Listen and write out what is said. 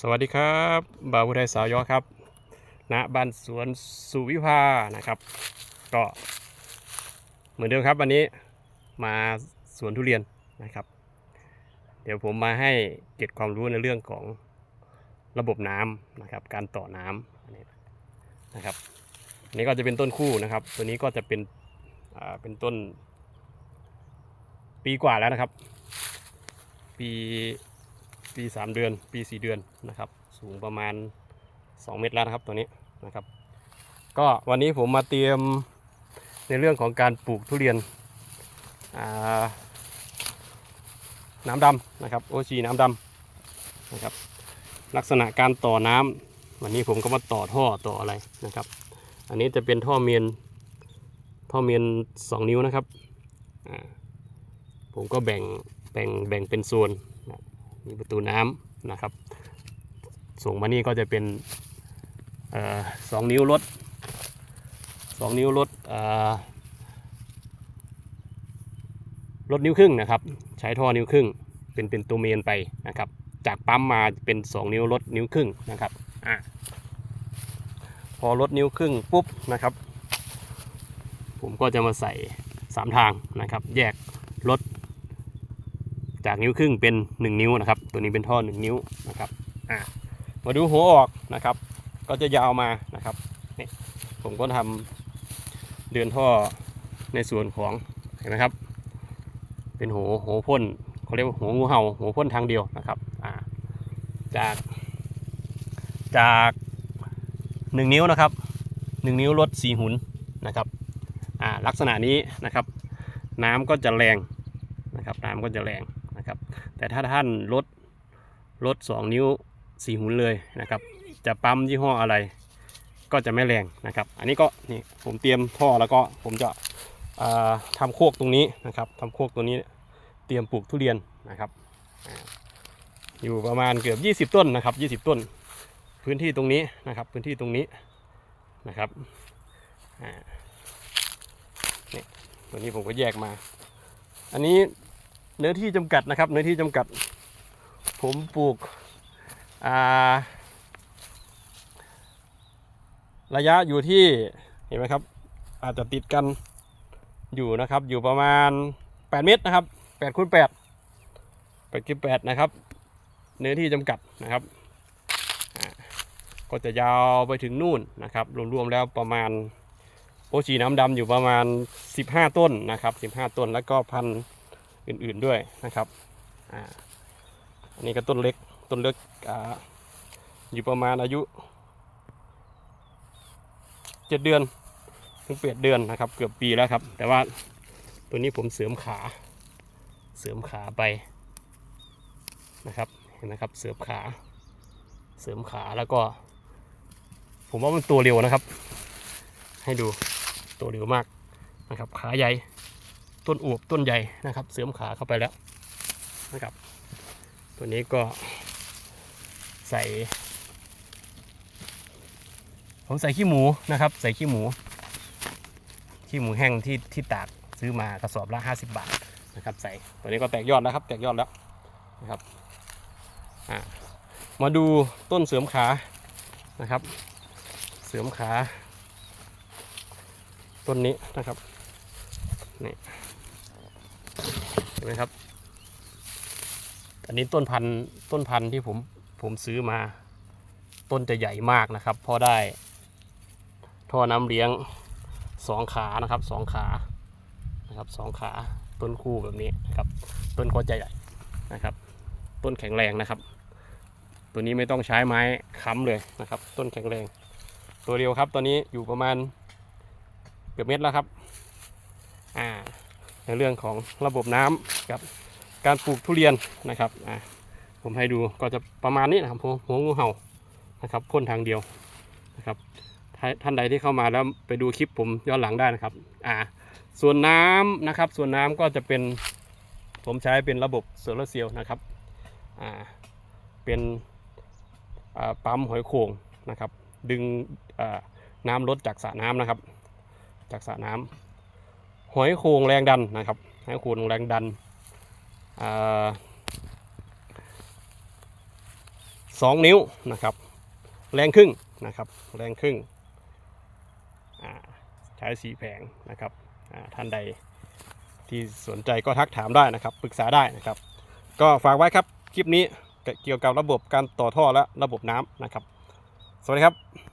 สวัสดีครับบ่าวผู้ไทยสาวยอครับณบ้านสวนสุวิภานะครับ ก็เหมือนเดิมครับวันนี้มาสวนทุเรียนนะครับ เดี๋ยวผมมาให้เก็บความรู้ในเรื่องของระบบน้ำนะครับ การต่อน้ำอันนี้นะครับอันนี้ก็จะเป็นต้นคู่นะครับ ตัวนี้ก็จะเป็นเป็นต้นปีกว่าแล้วนะครับ ปี ปีสามเดือน ปีสี่เดือนนะครับ สูงประมาณ 2 เมตรแล้วนะครับตัวนี้นะครับ ก็วันนี้ผมมาเตรียมในเรื่องของการปลูกทุเรียนน้ำดำนะครับโอชีน้ำดำนะครับ ลักษณะการต่อน้ำวันนี้ผมก็มาต่อท่อต่ออะไรนะครับ อันนี้จะเป็นท่อเมียนท่อเมียนสองนิ้วนะครับผมก็แบ่งแบ่งแบ่งเป็นโซนน มีประตูน้ำนะครับ ส่งมานี่ก็จะเป็นสองนิ้วรถสองนิ้วรถรถนิ้วครึ่งนะครับ ใช้ท่อนิ้วครึ่ง เป็นเป็นตัวเมนไปนะครับ จากปั๊มมาเป็น 2 นิ้วรถนิ้วครึ่งนะครับอะพอรถนิ้วครึ่งปุ๊บนะครับ ผมก็จะมาใส่ 3 ทางนะครับ แยกรถ จากนิ้วครึ่งเป็น 1 นิ้วนะครับ ตัวนี้เป็นท่อ 1 นิ้วนะครับอะมาดูหัวออกนะครับ ก็จะยาวมานะครับนี่ผมก็ทำเดือนท่อในส่วนของเห็นไหมครับ เป็นหัวหัวพ่นเขาเรียกว่าหัวงูเห่าหัวพ่นทางเดียวนะครับอ่าจากจากหนึ่งนิ้วนะครับหนึ่งนิ้วลดสีหุนนะครับอ่าลักษณะนี้นะครับ น้ำก็จะแรงนะครับน้ำก็จะแรง นะครับ แต่ถ้าท่านลดลดสองนิ้วสีหุนเลยนะครับ จะปั๊มยี่ห้ออะไร ก็จะไม่แรงนะครับ อันนี้ก็นี่ผมเตรียมท่อแล้วก็ผมจะอ่าทำโคกตรงนี้นะครับทำโคกตรงนี้เตรียมปลูกทุเรียนนะครับ อยู่ประมาณเกือบ 20 ต้นนะครับ 20 ต้น พื้นที่ตรงนี้นะครับ พื้นที่ตรงนี้นะครับนี่ตัวนี้ผมก็แยกมา อันนี้ เนื้อที่จำกัดนะครับ เนื้อที่จำกัด ผมปลูการะยะอยู่ที่เห็นไหมครับ อาจจะติดกันอยู่นะครับ อยู่ประมาณ 8 เมตรนะครับ8คูณ8 8คูณ8นะครับ เนื้อที่จำกัดนะครับ ก็จะยาวไปถึงนู่นนะครับ รวมๆแล้วประมาณโอชีน้ำดำอยู่ประมาณ 15 ต้นนะครับ 15 ต้นแล้วก็พันธุ์ อื่นๆด้วยนะครับอ่าอันนี้ก็ต้นเล็กต้นเล็กอ่าอยู่ประมาณอายุเจ็ดเดือนถึงแปดเดือนนะครับ เกือบปีแล้วครับ แต่ว่าตัวนี้ผมเสริมขา เสริมขาไปนะครับเห็นไหมครับเสริมขา เสริมขาแล้วก็ ผมว่ามันตัวเร็วนะครับ ให้ดูตัวเร็วมากนะครับ ขาใหญ่ ต้นอวบต้นใหญ่นะครับ เสริมขาเข้าไปแล้วนะครับ ตัวนี้ก็ใส่ ผมใส่ขี้หมูนะครับ ใส่ขี้หมู ขี้หมูแห้งที่ที่ตากซื้อมากระสอบละ 50 บาทนะครับ ใส่ตัวนี้ก็แตกยอดแล้วครับ แตกยอดแล้วนะครับมาดูต้นเสริมขานะครับ เสริมขา ต้นนี้นะครับนี่ เห็นไหมครับ อันนี้ต้นพันธุ์ต้นพันธุ์ที่ผมผมซื้อมา ต้นจะใหญ่มากนะครับเพอได้ท่อน้ำเลี้ยงสองขานะครับสองขานะครับสองขาต้นคู่แบบนี้นะครับต้นก็จะใหญ่นะครับ ต้นแข็งแรงนะครับ ตัวนี้ไม่ต้องใช้ไม้ค้ำเลยนะครับ ต้นแข็งแรง ตัวเดียวครับตอนนี้อยู่ประมาณเกือบเม็ดแล้วครับอ่า ในเรื่องของระบบน้ำกับการปลูกทุเรียนนะครับอ่าผมให้ดูก็จะประมาณนี้นะครับหัวหัวงูเห่านะครับพ่นทางเดียวนะครับท่านใดที่เข้ามาแล้วไปดูคลิปผมย้อนหลังได้นะครับอ่าส่วนน้ำนะครับ ส่วนน้ำก็จะเป็นผมใช้เป็นระบบโซลาร์เซลล์นะครับอ่าเป็นปั๊มหอยโข่งนะครับ ดึงน้ำลดจากสระน้ำนะครับ จากสระน้ำ หอยโข่งแรงดันนะครับหอยโข่งแรงดันสอ่า2นิ้วนะครับ แรงครึ่งนะครับ แรงครึ่งใช้สีแผงนะครับท่านใดที่สนใจก็ทักถามได้นะครับปรึกษาได้นะครับ ก็ฝากไว้ครับคลิปนี้เกี่ยวกับระบบการต่อท่อและระบบน้ำนะครับ สวัสดีครับ